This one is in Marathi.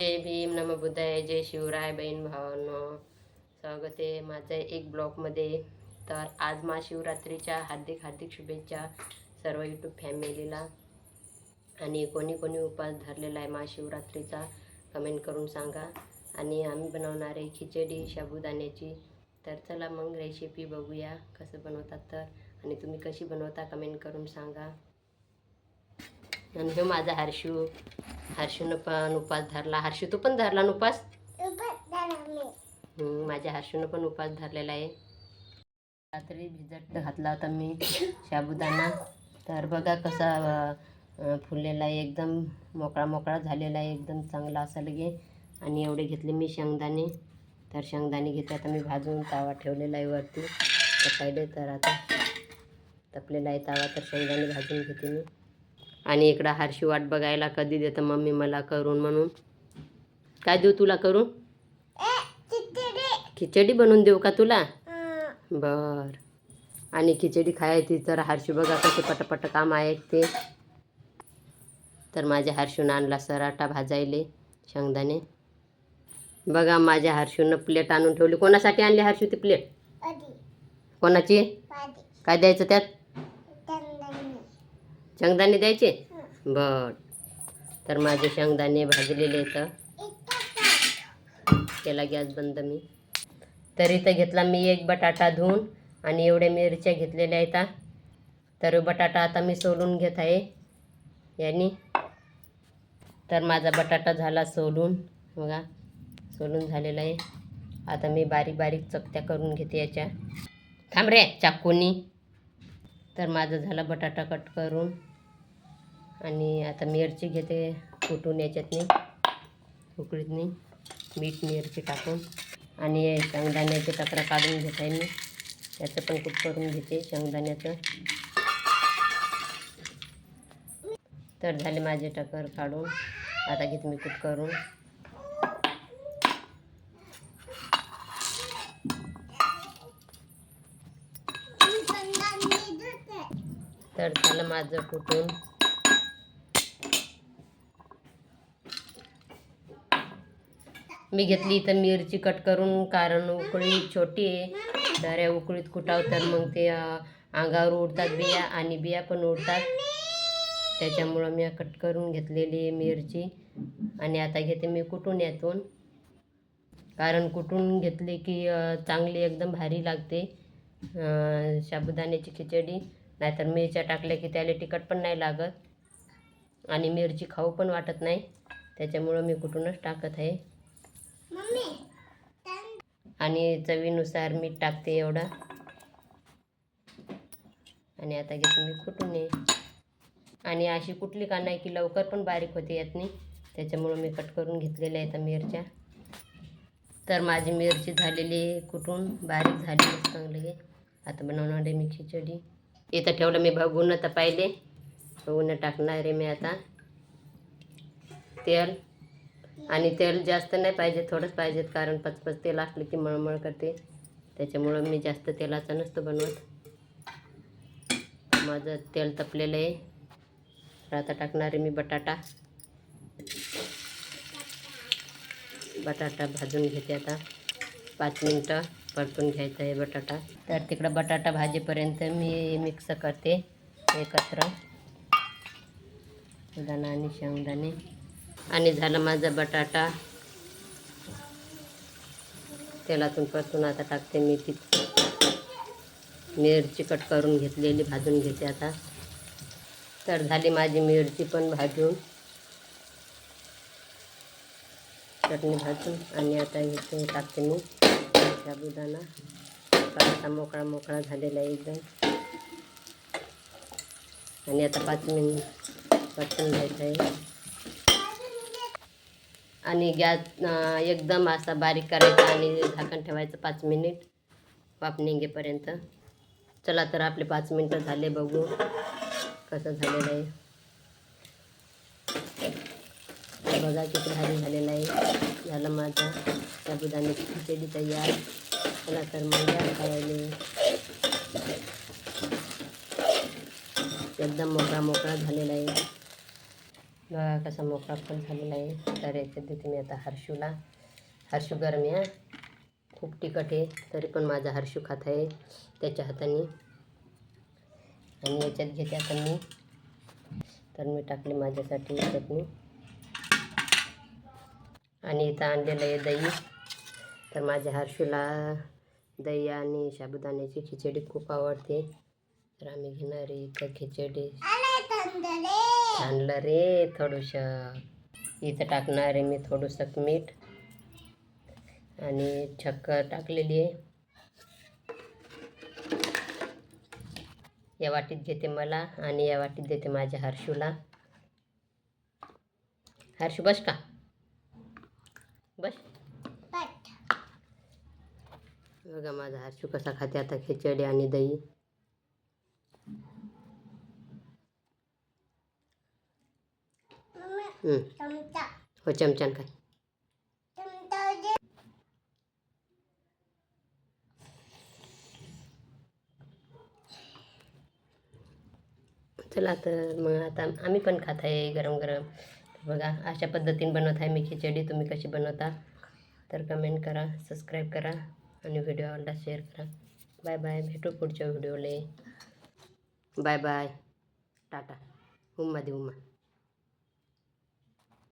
जय भीम नम बुद्धाय जय शिवराय बहीण भावांनो. स्वागत आहे माझं एक ब्लॉगमध्ये. तर आज महाशिवरात्रीच्या हार्दिक हार्दिक शुभेच्छा सर्व यूट्यूब फॅमिलीला. आणि कोणी कोणी उपास धरलेला आहे महाशिवरात्रीचा कमेंट करून सांगा. आणि आम्ही बनवणार आहे खिचडी साबुदाण्याची तर चला मग रेसिपी बघूया कसं बनवतात तर. आणि तुम्ही कशी बनवता कमेंट करून सांगा. आणि हे माझा हर्षू हर्षूनं पण उपास धरला. हर्षू तू पण धरला उपास माझ्या हर्षूनं पण उपास धरलेला आहे. रात्री भिजत घातला होता मी साबुदाणा तर बघा कसा फुललेला आहे. एकदम मोकळा मोकळा झालेला आहे. एकदम चांगला असा लगे. आणि एवढे घेतले मी शेंगदाणे. तर शेंगदाणे घेतले आता मी भाजून तावा ठेवलेला आहे वरती. तर पहिले तर आता तपलेला आहे तावा. तर शेंगदाणे भाजून घेते मी. आणि इकडं हर्षी वाट बघायला कधी देतं मम्मी मला करून म्हणून. काय देऊ तुला करून? खिचडी. बनवून देऊ का तुला? बर. आणि खिचडी खायची तर हर्षू बघा कसे पटपट काम आहेत ते. तर माझ्या हर्षून आणला सराटा भाजायले शेंगदाणे. बघा माझ्या हर्षूनं प्लेट आणून ठेवली. कोणासाठी आणली हर्षू ती प्लेट? कोणाची? काय द्यायचं त्यात? शेंगदाणे द्यायचे? बर. तर माझे शेंगदाणे भाजलेले आहेत. केला गॅस बंद मी. तर इथं घेतला मी एक बटाटा धुवून आणि एवढ्या मिरच्या घेतलेल्या आहेत. तर बटाटा आता मी सोलून घेत आहे. यांनी. तर माझा बटाटा झाला सोलून. बघा सोलून झालेला आहे. आता मी बारीक बारीक चकत्या करून घेते याच्या. थांब रे चाकूनी. तर माझं झाला बटाटा कट करून. आणि आता मिरची घेते कुटून याच्यातनी उकळीतनी मीठ मिरची टाकून. आणि शेंगदाण्याचे टकरा काढून घेत आहे मी. त्याचं पण कुट करून घेते शेंगदाण्याचं. तर झाले माझे टकर काढून. आता घेते मी कुठ करून. तर झालं माझं कुटून. मी घेतली तर मिरची कट करून कारण उकळी छोटी आहे. दऱ्या उकळीत कुटावतात तर मग ते अंगावर उडतात बिया आणि बिया पण उडतात त्याच्यामुळं मी कट करून घेतलेली आहे मिरची. आणि आता घेते मी कुटून यातून. कारण कुटून घेतली की चांगली एकदम भारी लागते साबुदाण्याची खिचडी. नाहीतर मिरच्या टाकल्या की त्याला तिखट पण नाही लागत. आणि मिरची खाऊ पण वाटत नाही. त्याच्यामुळं मी कुठूनच टाकत आहे. आणि चवीनुसार मीठ टाकते एवढं. आणि आता घेते मी कुठून ये आणि अशी कुठली का नाही की लवकर पण बारीक होते यात नाही त्याच्यामुळं मी कट करून घेतलेल्या आहेत मिरच्या. तर माझी मिरची झालेली आहे कुठून बारीक झाली चांगली आहे. आता बनवणार आहे मी खिचडी. इथं ठेवलं मी बघून तर पाहिले. बघून टाकणार आहे मी आता. तेल. आणि तेल जास्त नाही पाहिजे थोडंच पाहिजेत कारण पचपच तेल असलं की मळमळ करते. त्याच्यामुळं मी जास्त तेलाचं नसतं बनवत. माझं तेल तपलेलं आहे. तर आता टाकणार आहे मी बटाटा. बटाटा भाजून घेते आता. पाच मिनटं परतून घ्यायचं आहे बटाटा. तर तिकडं बटाटा भाजीपर्यंत मी मिक्स करते एकत्र. दाणा आणि शेंगदाणे. आणि झालं माझा बटाटा. तेलातून परतून आता टाकते मी ती. मिरची कट करून घेतलेली भाजून घेते आता. तर झाली माझी मिरची पण भाजून. चटणी भाजून आणि आता इथे टाकते मी साबुदाणा आता मोकळा मोकळा झालेला आहे एकदम. आणि आता पाच मिनिट परतून घ्यायचं आहे. आणि गॅस एकदम असा बारीक करायचा आणि झाकण ठेवायचं पाच मिनिट. वाफ निघेपर्यंत. चला तर आपले पाच मिनटं झाले बघू कसं झालेलं आहे. बघा किती भारी झालेलं आहे. झालं माझं. साबुदाण्याची खिचडी तयार. चला तर मग खायला. एकदम मोकळा मोकळा झालेला आहे. बघा कसा मोकळा पण झालेला आहे तर याच्यात देते मी आता हर्षूला हर्षू गरम आहे खूप तिखट आहे तरी पण माझा हर्षू खात आहे त्याच्या हाताने. आणि याच्यात घेते आता मी. तर मी टाकले माझ्यासाठी चटणी. आणि इथं आणलेलं आहे दही. तर माझ्या हर्षूला दही आणि साबुदाण्याची खिचडी खूप आवडते. तर आम्ही घेणार आहे इथं खिचडी. आणलं रे. थोडंसं. इथं टाकणार आहे मी थोडंसं मीठ. आणि शक्कर टाकलेली आहे. या वाटीत घेते मला आणि या वाटीत देते माझ्या हर्षूला. हर्षू बस का? बस. बघा माझा हर्षू कसा खाते आता खिचडी आणि दही. हं. चमच्यान काय चला तर मग आता आम्ही पण खात आहे गरम गरम बघा अशा पद्धतीने बनवत आहे मी खिचडी. तुम्ही कशी बनवता? तर कमेंट करा सबस्क्राईब करा आणि व्हिडिओ आवडला शेअर करा. बाय बाय भेटू पुढच्या व्हिडिओले बाय बाय टाटा. उम्मा दे उम्मा.